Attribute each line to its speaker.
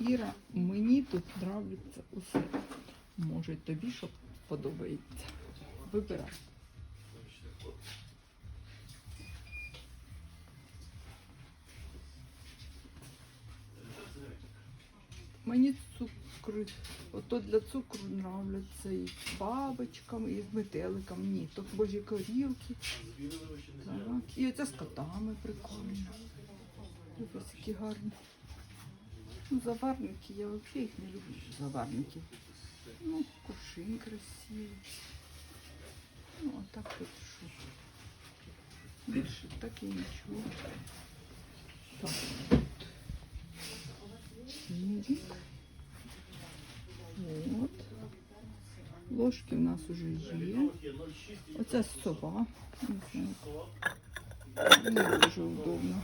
Speaker 1: Іра, мені тут нравиться усе. Може, тобі що подобається. Вибирай. Мені цукри, ото для цукру нравляться і з бабочками, і з метеликом. Ні, то божі корілки. Так. І оця з котами прикольно. Дивись, які гарні. Ну, заварники, я взагалі їх не люблю. Заварники. Ну, кувшин красивий. Ну, а так тут що. Більше так і нічого. Так. Чирик. От. Ложки в нас уже є. Оця сова. Не знаю. Не дуже удобно.